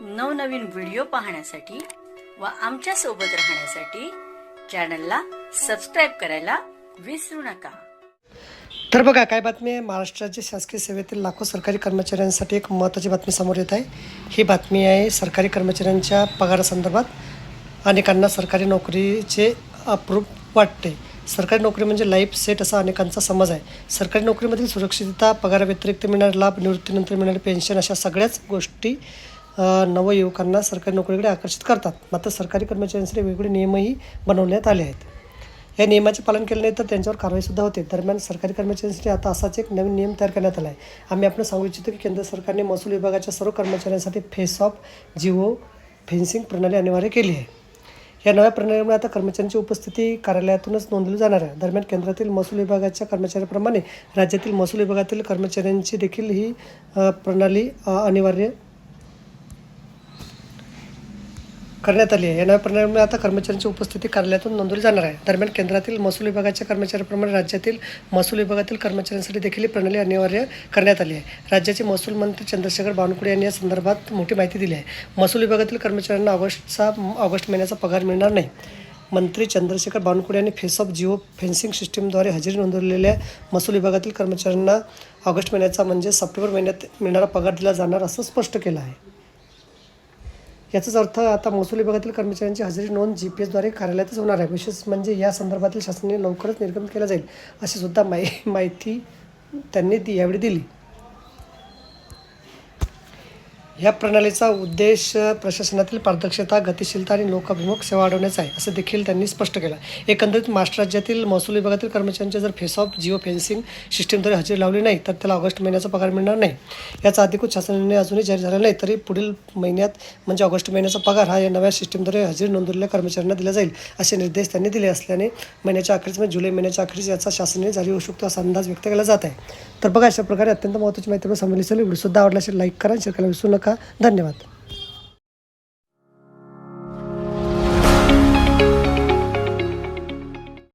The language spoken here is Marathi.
नवनवीन व्हिडिओ पाहण्यासाठी व आमच्यासोबत राहण्यासाठी चॅनलला सबस्क्राईब करायला विसरू नका. तर बघा काय बातमी आहे? महाराष्ट्राच्या शासकीय सेवेतील लाखो सरकारी कर्मचाऱ्यांसाठी एक महत्त्वाची बातमी समोर येत आहे. ही बातमी आहे सरकारी कर्मचाऱ्यांच्या पगारासंदर्भात. अनेकांना सरकारी नोकरीचे अप्रूप वाटते. सरकारी नोकरी म्हणजे लाईफ सेट असा अनेकांचा समज आहे. सरकारी नोकरीमधील सुरक्षितता पगाराव्यतिरिक्त मिळणारे लाभ निवृत्तीनंतर मिळणारे पेन्शन अशा सगळ्याच गोष्टी नवयुवकांना सरकारी नोकरीकडे आकर्षित करतात. मात्र सरकारी कर्मचाऱ्यांसाठी वेगवेगळे नियमही बनवण्यात आले आहेत. या नियमाचे पालन केले नाही तर त्यांच्यावर कारवाईसुद्धा होते. दरम्यान सरकारी कर्मचाऱ्यांसाठी आता असाच एक नवीन नियम तयार करण्यात आला आहे आम्ही आपण सांगू इच्छितो की केंद्र सरकारने महसूल विभागाच्या सर्व कर्मचाऱ्यांसाठी फेस ऑफ जिओ फेन्सिंग प्रणाली अनिवार्य केली आहे. या नव्या प्रणालीमुळे आता कर्मचाऱ्यांची उपस्थिती कार्यालयातूनच नोंदवली जाणार आहे. दरम्यान केंद्रातील महसूल विभागाच्या कर्मचाऱ्याप्रमाणे राज्यातील महसूल विभागातील कर्मचाऱ्यांची देखील ही प्रणाली अनिवार्य करण्यात आली आहे. या नव्या प्रणालीमुळे आता कर्मचाऱ्यांची उपस्थिती कार्यालयातून नोंदवली जाणार आहे. दरम्यान केंद्रातील महसूल विभागाच्या कर्मचाऱ्याप्रमाणे राज्यातील महसूल विभागातील कर्मचाऱ्यांसाठी देखील ही प्रणाली अनिवार्य करण्यात आली आहे. राज्याचे महसूल मंत्री चंद्रशेखर बावनकुळे यांनी या संदर्भात मोठी माहिती दिली आहे. महसूल विभागातील कर्मचाऱ्यांना ऑगस्टचा ऑगस्ट महिन्याचा पगार मिळणार नाही. मंत्री चंद्रशेखर बावनकुळे यांनी फेस ऑफ जिओ फेन्सिंग सिस्टीमद्वारे हजेरी नोंदवलेल्या महसूल विभागातील कर्मचाऱ्यांना ऑगस्ट महिन्याचा म्हणजे सप्टेंबर महिन्यात मिळणारा पगार दिला जाणार असं स्पष्ट केलं आहे. याचाच अर्थ आता महसूल विभागातील कर्मचाऱ्यांची हजेरी नोंद जी पी एसद्वारे कार्यालयातच होणार आहे. विशेष म्हणजे या संदर्भातील शासनाने लवकरच निर्गमित केला जाईल अशी सुद्धा माहि माहिती त्यांनी ती यावेळी दिली. या प्रणालीचा उद्देश प्रशासनातील पारदर्शकता गतिशीलता आणि लोकाभिमुख सेवा वाढवण्याचा आहे असं देखील त्यांनी स्पष्ट केलं. एकंदरीत महाराष्ट्र राज्यातील महसूल विभागातील कर्मचाऱ्यांच्या जर फेस ऑफ जिओ फेन्सिंग सिस्टीमद्वारे हजेरी लावली नाही तर त्याला ऑगस्ट महिन्याचा पगार मिळणार नाही. याचा अधिकृत शासनाने अजूनही जाहीर झाला नाही तरी पुढील महिन्यात म्हणजे ऑगस्ट महिन्याचा पगार हा या नव्या सिस्टीमद्वारे हजेरी नोंदवलेल्या कर्मचाऱ्यांना दिला जाईल असे निर्देश त्यांनी दिले असल्याने महिन्याच्या अखेरीस म्हणजे जुलै महिन्याच्या अखेरीस याचा शासनाने जारी होऊ शकतो असा अंदाज व्यक्त केला जात आहे. तर बघा अशा प्रकारे अत्यंत महत्त्वाची माहिती समजली असेल व्हिडिओसुद्धा आवडला असेल लाईक करा शेअर करायला विसरू नका. धन्यवाद.